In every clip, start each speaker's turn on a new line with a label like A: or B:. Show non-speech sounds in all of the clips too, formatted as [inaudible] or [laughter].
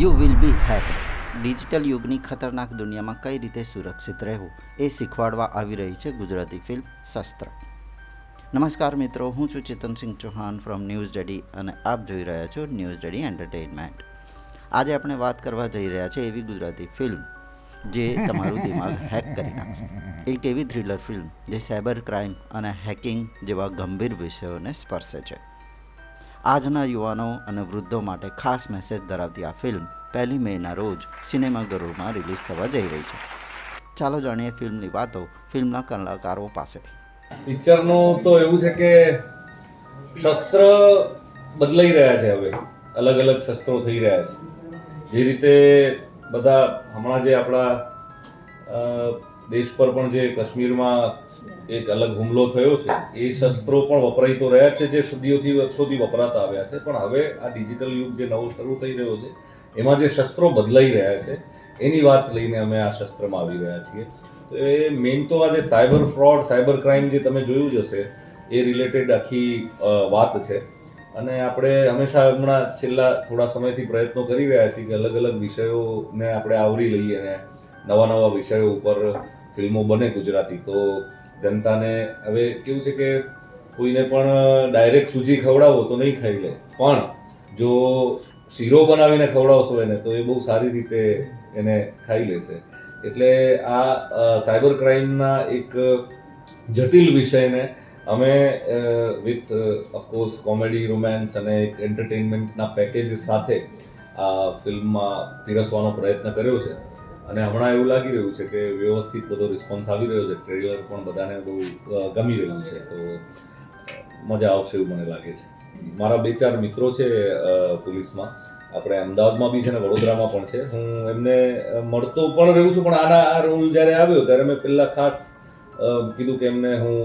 A: You will be hacked digital યુગની ખતરનાક દુનિયામાં કઈ રીતે સુરક્ષિત રહેવું એ શીખવાડવા આવી રહી છે ગુજરાતી ફિલ્મ શસ્ત્ર. નમસ્કાર મિત્રો, હું છું Chetansinh Chauhan from News Daddy અને આપ જોઈ રહ્યા છો ન્યૂઝ ડેડી એન્ટરટેઇનમેન્ટ આજે આપણે વાત કરવા જઈ રહ્યા છે એવી ગુજરાતી ફિલ્મ જે તમારું દિમાગ હેક કરી નાખશે. એક એવી થ્રિલર ફિલ્મ જે સાયબર ક્રાઇમ અને હેકિંગ જેવા ગંભીર વિષયોને સ્પર્શે છે. આજના યુવાનો અને વૃદ્ધો માટે ખાસ મેસેજ ધરાવતી આ ફિલ્મ પહેલી મેના રોજ સિનેમાઘરોમાં રિલીઝ થવા જઈ રહી છે. ચાલો જાણીએ ફિલ્મની વાતો ફિલ્મના કલાકારો પાસેથી.
B: પિક્ચરનું તો એવું છે કે શસ્ત્ર બદલાઈ રહ્યા છે હવે. અલગ અલગ શસ્ત્રો થઈ રહ્યા છે. જે રીતે બધા હમણાં જે આપણા દેશ પર પણ જે કાશ્મીરમાં એક અલગ હુમલો થયો છે, એ શસ્ત્રો પણ વપરાઈ તો રહ્યા છે, જે સદીઓથી વર્ષોથી વપરાતા આવ્યા છે. પણ હવે આ ડિજિટલ યુગ જે નવો શરૂ થઈ રહ્યો છે, એમાં જે શસ્ત્રો બદલાઈ રહ્યા છે, એની વાત લઈને અમે આ શસ્ત્રમાં આવી રહ્યા છીએ. તો એ મેઇન તો આ જે સાયબર ફ્રોડ, સાયબર ક્રાઇમ જે તમે જોયું જ હશે, એ રિલેટેડ આખી વાત છે. અને આપણે હંમેશા હમણાં છેલ્લા થોડા સમયથી પ્રયત્નો કરી રહ્યા છીએ કે અલગ અલગ વિષયોને આપણે આવરી લઈએ અને નવા નવા વિષયો ઉપર ફિલ્મો બને ગુજરાતી, તો જનતાને હવે કેવું છે કે કોઈને પણ ડાયરેક્ટ સૂજી ખવડાવો તો નહીં ખાઈ લે. પણ જો શીરો બનાવીને ખવડાવશો એને, તો એ બહુ સારી રીતે એને ખાઈ લેશે. એટલે આ સાયબર ક્રાઇમના એક જટિલ વિષયને અમે વિથ ઓફકોર્સ કોમેડી રોમેન્સ અને એક એન્ટરટેનમેન્ટના પેકેજ સાથે આ ફિલ્મમાં પીરસવાનો પ્રયત્ન કર્યો છે. અને હમણાં એવું લાગી રહ્યું છે કે વ્યવસ્થિત બધો રિસ્પોન્સ આવી રહ્યો છે. ટ્રેલર પણ બધાને બહુ ગમી રહ્યું છે. તો મજા આવશે એવું મને લાગે છે. મારા બે ચાર મિત્રો છે પોલીસમાં. આપણે અમદાવાદમાં બી છે ને વડોદરામાં પણ છે. હું એમને મળતો પણ રહ્યું છું, પણ આના, આ રોલ જ્યારે આવ્યો, ત્યારે મેં પહેલાં ખાસ કીધું કે એમને હું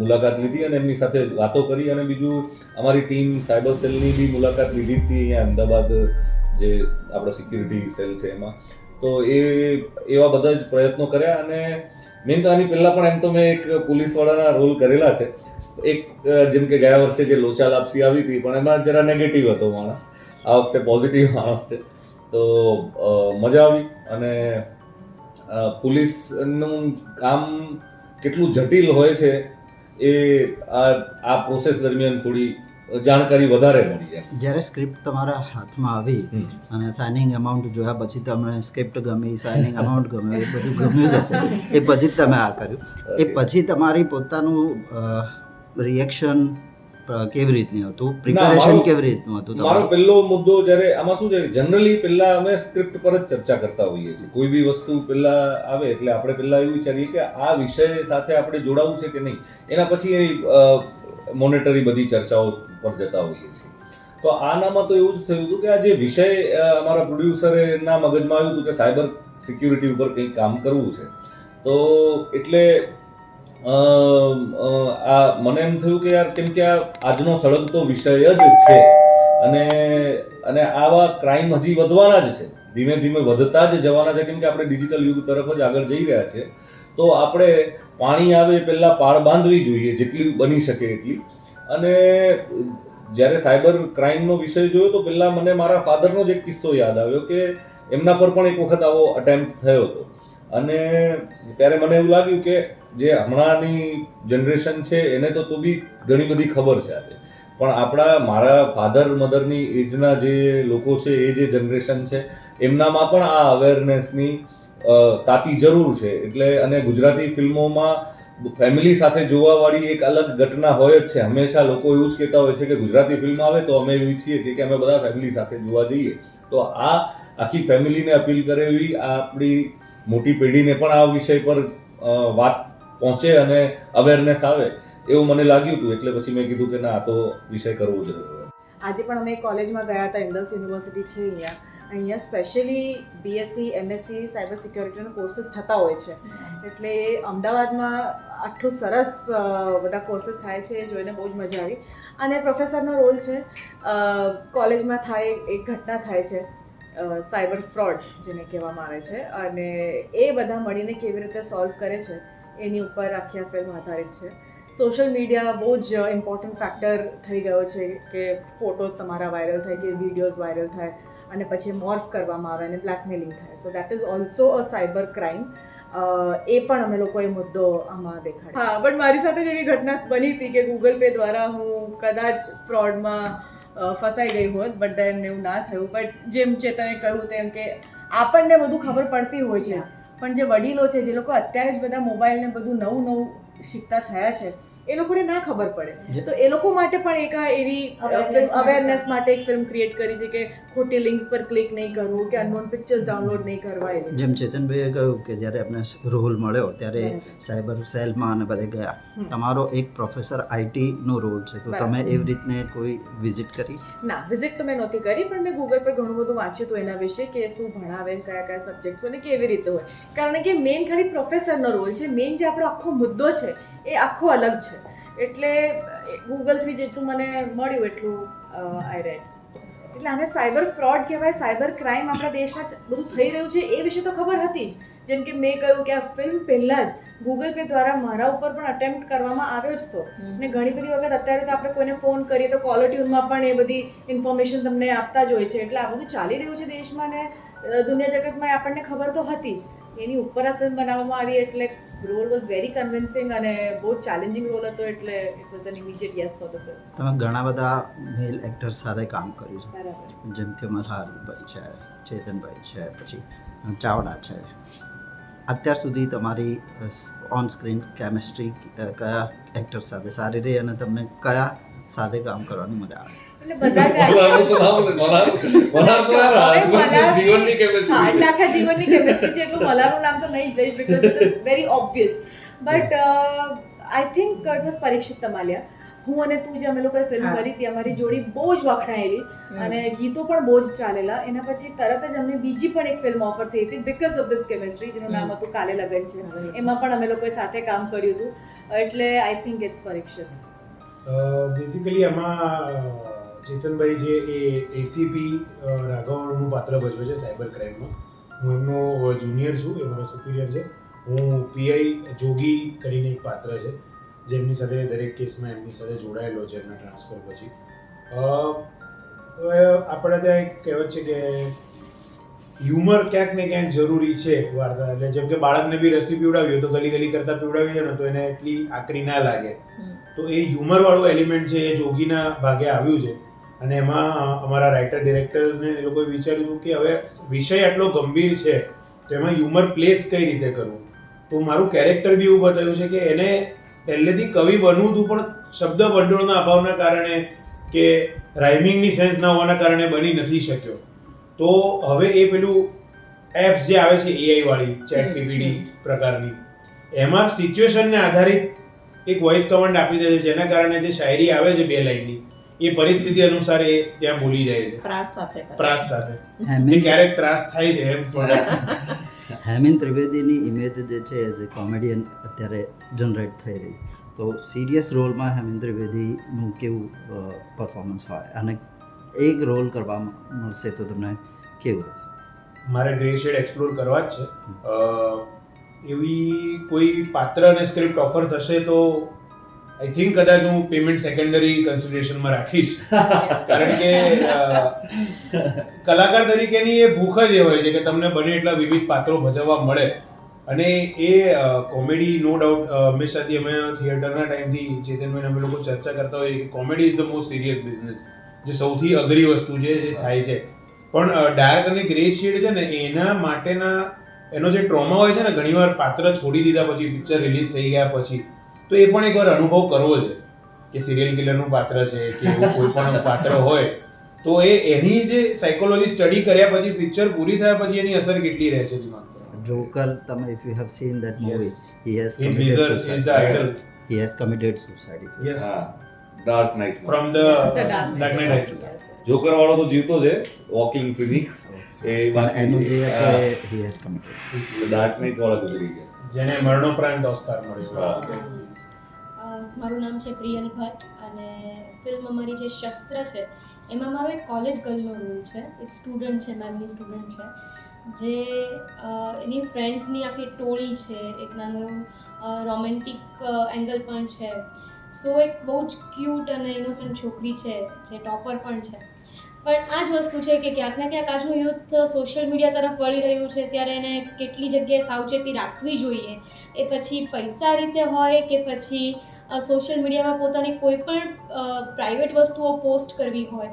B: મુલાકાત લીધી અને એમની સાથે વાતો કરી અને બીજું અમારી ટીમ સાયબર સેલની બી મુલાકાત લીધી હતી અહીંયા અમદાવાદ જે આપણા સિક્યુરિટી સેલ છે એમાં. તો એ, એવા બધા જ પ્રયત્નો કર્યા અને મેન તો આની પહેલાં પણ એમ તો મેં એક પોલીસવાળાના રોલ કરેલા છે. એક જેમ કે ગયા વર્ષે જે લોચા લાપસી આવી હતી, પણ એમાં જરા નેગેટિવ હતો માણસ. આ વખતે પોઝિટિવ માણસ છે. તો મજા આવી અને પોલીસનું કામ કેટલું જટિલ હોય છે એ આ આ પ્રોસેસ દરમિયાન થોડી જાણકારી વધારે મળી જાય.
A: જ્યારે સ્ક્રિપ્ટ તમારા હાથમાં આવી અને સાઇનિંગ અમાઉન્ટ જોયા પછી તમને સ્ક્રિપ્ટ ગમી સાઇનિંગ અમાઉન્ટ ગમ્યું એ બધું ગમ્યું જ હશે. એ પછી જ તમે આ કર્યું. એ પછી તમારી પોતાનું રિએક્શન કેવી રીતનું હતું? પ્રિપેરેશન કેવી રીતનું હતું
B: મારો પહેલો મુદ્દો જ્યારે આમાં શું છે જનરલી પહેલા અમે સ્ક્રિપ્ટ પર જ ચર્ચા કરતા હોઈએ છીએ. કોઈ બી વસ્તુ પહેલા આવે એટલે આપણે પહેલા એવું વિચારીએ કે આ વિષય સાથે આપણે જોડાવું છે કે નહીં? એના પછી મોનેટરી બધી ચર્ચાઓ પર જતા હોઈએ છીએ. તો આનામાં તો એવું જ થયું હતું કે આ જે વિષય અમારા પ્રોડ્યુસરે ના મગજમાં આવ્યું હતું કે સાયબર સિક્યુરિટી ઉપર કંઈક કામ કરવું છે. તો એટલે આ મને એમ થયું કે યાર કેમ કે આ આજનો સળગતો વિષય જ છે. અને અને આવા ક્રાઇમ હજી વધવાના જ છે. ધીમે ધીમે વધતા જ જવાના છે કેમ કે આપણે ડિજિટલ યુગ તરફ જ આગળ જઈ રહ્યા છે. તો આપણે પાણી આવે પહેલાં પાળ બાંધવી જોઈએ, જેટલી બની શકે એટલી. અને જ્યારે સાયબર ક્રાઇમનો વિષય જોયો તો પહેલાં મને મારા ફાધરનો જ એક કિસ્સો યાદ આવ્યો કે એમના પર પણ એક વખત આવો અટેમ્પ્ટ થયો હતો. અને ત્યારે મને એવું લાગ્યું કે જે હમણાંની જનરેશન છે એને તો તો બી ઘણી બધી ખબર છે આજે. પણ આપણા મારા ફાધર મધરની એજના જે લોકો છે એ જે જનરેશન છે, એમનામાં પણ આ અવેરનેસની તાતી જરૂર છે. એટલે અને ગુજરાતી ફિલ્મોમાં ફેમિલી સાથે જોવાવાળી એક અલગ ઘટના હોય જ છે. હંમેશા લોકો એવું જ કહેતા હોય છે કે ગુજરાતી ફિલ્મ આવે તો અમે એવું ઈચ્છીએ છીએ કે અમે બધા ફેમિલી સાથે જોવા જઈએ. તો આ આખી ફેમિલીને અપીલ કરે એવી આ આપણી મોટી પેઢીને પણ આ વિષય પર વાત પહોંચે અને અવેરનેસ આવે એવું મને લાગ્યું હતું. એટલે પછી મેં કીધું કે ના આ તો વિષય કરવો જ રહ્યો
C: આજે પણ અમે કોલેજમાં ગયા હતા ઇન્દસ યુનિવર્સિટી છે અહીંયા. અહીંયા સ્પેશિયલી બીએસસી એમએસસી સાયબર સિક્યોરિટીના કોર્સીસ થતા હોય છે. એટલે અમદાવાદમાં આટલું સરસ બધા કોર્સીસ થાય છે, જોઈને બહુ જ મજા આવી. અને પ્રોફેસરનો રોલ છે કોલેજમાં થાય, એક ઘટના થાય છે સાયબર ફ્રોડ જેને કહેવામાં આવે છે. અને એ બધા મળીને કેવી રીતે સોલ્વ કરે છે, એની ઉપર આખી આ ફિલ્મ આધારિત છે. સોશિયલ મીડિયા બહુ જ ઇમ્પોર્ટન્ટ ફેક્ટર થઈ ગયો છે કે ફોટોઝ તમારા વાયરલ થાય, કે વિડીયોઝ વાયરલ થાય, અને પછી મોર્ફ કરવામાં આવે અને બ્લેકમેલિંગ થાય. So that is also a cyber crime એ પણ અમે લોકોએ મુદ્દો આમાં દેખાડ્યો. હા બટ મારી સાથે જેવી ઘટના બની હતી કે ગૂગલ પે દ્વારા હું કદાચ ફ્રોડમાં ફસાઈ ગઈ હોત બટ દેન એવું ના થયું. બટ જેમ ચેતને કહ્યું તેમ કે આપણને બધું ખબર પડતી હોય છે. પણ જે વડીલો છે જે લોકો અત્યારે જ બધા મોબાઈલને બધું નવું નવું શીખતા થયા છે એ લોકોને ના ખબર પડે. તો એ લોકો માટે પણ એક આ એવી અવેરનેસ માટે. એક ફિલ્મ ક્રિએટ કરી છે કે ખોટી લિંક્સ પર ક્લિક નહીં કરવું કે અનનોન પિક્ચર્સ ડાઉનલોડ નહીં કરવા એવી
A: જેમ ચેતનભાઈએ કહ્યું કે જ્યારે આપણે રોલ મળ્યો ત્યારે. સાયબર સેલમાં અને બધે ગયા. તમારો એક પ્રોફેસર આઈટીનો રોલ છે. તો તમે એવી રીતને કોઈ વિઝિટ કરી?
C: ના વિઝિટ તો મેં નહોતી કરી પણ મેં ગૂગલ પર ઘણું બધું વાંચ્યું હતું એના વિશે કે શું ભણાવે કયા કયા સબ્જેક્ટ્સ અને કેવી રીતે હોય. કારણ કે મેઇન ખાલી પ્રોફેસરનો રોલ છે. મેઇન જે આપણો આખો મુદ્દો છે એ આખું અલગ છે. એટલે ગૂગલ થ્રી જેટલું મને મળ્યું એટલું આઈ રેડ એટલે આને સાયબર ફ્રોડ કહેવાય સાયબર ક્રાઇમ આપણા દેશમાં બધું થઈ રહ્યું છે એ વિશે તો ખબર હતી જ. જેમ કે મેં કહ્યું કે આ ફિલ્મ પહેલાં જ ગૂગલ પે દ્વારા મારા ઉપર પણ અટેમ્પ્ટ કરવામાં આવ્યો જ તો. અને ઘણી બધી વખત અત્યારે તો આપણે કોઈને ફોન કરીએ તો કોલર ટ્યુનમાં પણ એ બધી ઇન્ફોર્મેશન તમને આપતા જ હોય છે. એટલે આ બધું ચાલી રહ્યું છે દેશમાં ને દુનિયા જગતમાં આપણને ખબર તો હતી જ. એની ઉપર આ ફિલ્મ બનાવવામાં આવી એટલે રોલ વોઝ વેરી કન્વિન્સિંગ અને બહુ ચેલેન્જિંગ રોલ હતો એટલે it was an immediate yes for the film
A: તમે ઘણા બધા મેલ એક્ટર સાથે કામ કર્યું છે.
C: બરાબર.
A: જેમ કે મલ્હારભાઈ છે ચેતનભાઈ છે પછી ચાવડા છે. અત્યાર સુધી તમારી ઓન સ્ક્રીન કેમિસ્ટ્રી કયા એક્ટર સાથે સારી રહી અને તમને કયા સાથે કામ કરવાની મજા આવે?
C: એટલે બધાને
B: જીવનની
C: હા, એટલે આખા જીવનની કેમિસ્ટ્રી છે એટલું મલાનું નામ તો નહીં જ લઈશ because it is very obvious but I think it was Parikshit Tamaliya હું અને તું જે અમે લોકોએ ફિલ્મ કરી હતી અમારી જોડી બહુ જ વખણાયેલી અને ગીતો પણ બહુ જ ચાલેલા. એના પછી તરત જ અમને બીજી પણ એક ફિલ્મ ઓફર થઈ હતી બિકોઝ ઓફ ધીસ કેમિસ્ટ્રી જેનું નામ હતું કાલે લગન છે. એમાં પણ અમે લોકોએ સાથે કામ કર્યું હતું. એટલે I think it's Parikshit
D: basically uh, Chetanbhai જે એ એસીપી રાઘવનું પાત્ર ભજવે છે સાયબર ક્રાઇમમાં. હું એમનો જુનિયર છું એ મારો સુપિરિયર છે. હું પીઆઈ જોગી કરીને એક પાત્ર છે જેમની સાથે દરેક કેસમાં એમની સાથે જોડાયેલો છે એમના ટ્રાન્સફર પછી. હવે આપણે ત્યાં એક કહેવત છે કે હ્યુમર ક્યાંક ને ક્યાંક જરૂરી છે વાર્તા. એટલે જેમ કે બાળકને બી રસી પીવડાવી હોય તો ગલી ગલી કરતા પીવડાવી છે ને તો એને એટલી આકરી ના લાગે. તો એ હ્યુમર વાળું એલિમેન્ટ છે એ જોગીના ભાગે આવ્યું છે. અને એમાં અમારા રાઇટર ડિરેક્ટર્સને એ લોકોએ વિચાર્યું કે હવે વિષય આટલો ગંભીર છે તો એમાં હ્યુમર પ્લેસ કઈ રીતે કરવું? તો મારું કેરેક્ટર બી એવું બતાવ્યું છે કે એને પહેલેથી કવિ બનવું હતું પણ શબ્દ ભંડોળના અભાવના કારણે કે રાઇમિંગની સેન્સ ના હોવાના કારણે બની નથી શક્યો. તો હવે એ પેલું એપ્સ જે આવે છે એઆઈ વાળી ચેટ પીપીડી પ્રકારની એમાં સિચ્યુએશનને આધારિત એક વોઇસ કમાન્ડ આપી દે છે જેના કારણે જે શાયરી આવે છે બે લાઈનની એ પરિસ્થિતિ અનુસાર એ ત્યાં બોલી જાય છે.
E: ત્રાસ સાથે
D: ત્રાસ સાથે. જે
A: હેમિન
D: ક્યારેક ત્રાસ થાય છે એમ પણ. [laughs]
A: હેમિન ત્રિવેદીની ઇમેજ જે છે એઝ એ કોમેડિયન અત્યારે જનરેટ થઈ રહી તો સિરિયસ રોલમાં હેમિન ત્રિવેદીનું કેવું પરફોર્મન્સ હોય? અને એક રોલ કરવા મળશે તો તમને કેવું રહેશે?
D: મારે ગ્રે શેડ એક્સપ્લોર કરવા જ છે. એવી કોઈ પાત્ર અને સ્ક્રિપ્ટ ઓફર થશે તો આઈ થિંક કદાચ હું પેમેન્ટ સેકન્ડરી કન્સિડરેશનમાં રાખીશ. કારણ કે કલાકાર તરીકેની એ ભૂખ જ એ હોય છે કે તમને બને એટલા વિવિધ પાત્રો ભજવવા મળે. અને એ કોમેડી નો ડાઉટ હંમેશાથી અમે થિયેટરના ટાઈમથી ચેતનભાઈને અમે લોકો ચર્ચા કરતા હોઈએ કે comedy is the most serious business જે સૌથી અઘરી વસ્તુ છે, જે થાય છે. પણ ડાર્ક અને ગ્રે શેડ છે ને, એના માટેના એનો જે ટ્રોમા હોય છે ને, ઘણીવાર પાત્ર છોડી દીધા પછી પિક્ચર રિલીઝ થઈ ગયા પછી તો એ પણ એકવાર અનુભવ કરવો છે કે સિરિયલ કિલરનું પાત્ર છે કે એવું કોઈ પણ પાત્ર હોય તો એ એની જે સાયકોલોજી સ્ટડી કર્યા પછી પિક્ચર પૂરી થયા પછી એની અસર કેટલી રહે છે દિમાગ
A: જોકર તમે if you have seen that movie. He has committed suicide he has committed suicide
B: yes Dark Knight
D: from
C: the
D: Dark.
C: Rises.
B: Joker વાળો તો જીવતો છે વોકિંગ ફિનિક્સ એ
A: બાકી એનું જે he has committed
B: Dark Knight વાળો ગુજરી ગયા.
D: જેને મરણોપરાંત ઓસ્કાર મળ્યો.
F: મારું નામ છે પ્રિયલ ભટ્ટ અને ફિલ્મ અમારી જે શસ્ત્ર છે એમાં મારો એક કોલેજ ગર્લનો રોલ છે. એક સ્ટુડન્ટ છે મેમની સ્ટુડન્ટ છે. જે એની ફ્રેન્ડ્સની આખી ટોળી છે એક નાનું રોમેન્ટિક એંગલ પણ છે. સો એક બહુ જ ક્યુટ અને ઇનોસન્ટ છોકરી છે જે ટોપર પણ છે. પણ આ જ વસ્તુ છે કે ક્યાંક ને ક્યાંક આજનું યુથ સોશિયલ મીડિયા તરફ વળી રહ્યું છે ત્યારે એને કેટલી જગ્યાએ સાવચેતી રાખવી જોઈએ. એ પછી પૈસા રીતે હોય કે પછી સોશિયલ મીડિયામાં પોતાની કોઈ પણ પ્રાઇવેટ વસ્તુઓ પોસ્ટ કરવી હોય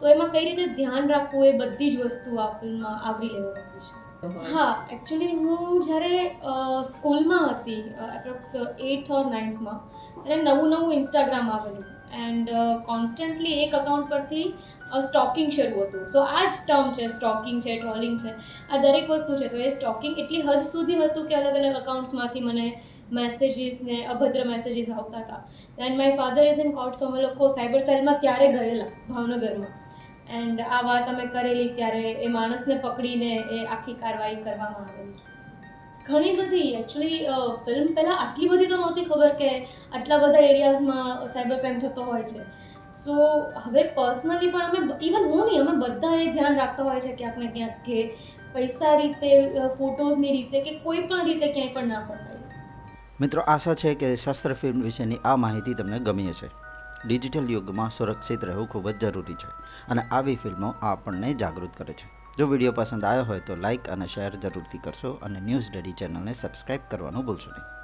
F: તો એમાં કઈ રીતે ધ્યાન રાખવું એ બધી જ વસ્તુ આ ફિલ્મમાં આવરી લેવામાં આવી છે. હા એકચ્યુઅલી હું જ્યારે સ્કૂલમાં હતી એપ્રોક્સ એઇથ ઓર નાઇન્થમાં ત્યારે નવું નવું ઇન્સ્ટાગ્રામ આવેલું. એન્ડ કોન્સ્ટન્ટલી એક અકાઉન્ટ પરથી સ્ટોકિંગ શરૂ હતું. સો આ જ ટર્મ છે, સ્ટોકિંગ છે, ટ્રોલિંગ છે. આ દરેક વસ્તુ છે, તો એ સ્ટોકિંગ એટલી હદ સુધી હતું કે અલગ અલગ અકાઉન્ટ્સમાંથી મને મેસેજીસ ને અભદ્ર મેસેજીસ આવતા હતા. Then my father is in court so અમે લોકો સાયબર સેલમાં ત્યારે ગયેલા, ભાવનગરમાં. એન્ડ આ વાત અમે કરેલી ત્યારે એ માણસને પકડીને એ આખી કાર્યવાહી કરવામાં આવેલી. ઘણી બધી એકચ્યુઅલી ફિલ્મ પહેલાં આટલી બધી તો નહોતી ખબર કે આટલા બધા એરિયાઝમાં સાયબર ક્રાઇમ થતો હોય છે. સો હવે પર્સનલી પણ અમે ઇવન હું નહીં, અમે બધા એ ધ્યાન રાખતા હોય છે ક્યાંક ને ક્યાંક કે પૈસા રીતે ફોટોઝની રીતે કે કોઈ પણ રીતે ક્યાંય પણ ના ફસાય.
A: મિત્રો, આશા છે કે શસ્ત્ર ફિલ્મ વિશેની આ માહિતી તમને ગમી હશે. ડિજિટલ યુગમાં સુરક્ષિત રહેવું ખૂબ જ જરૂરી છે અને આવી ફિલ્મો આપણને જાગૃત કરે છે. જો વીડિયો પસંદ આવ્યો હોય તો લાઇક અને શેર જરૂરથી કરશો અને ન્યૂઝ ડેડી ચેનલને સબસ્ક્રાઇબ કરવાનું ભૂલશો નહીં.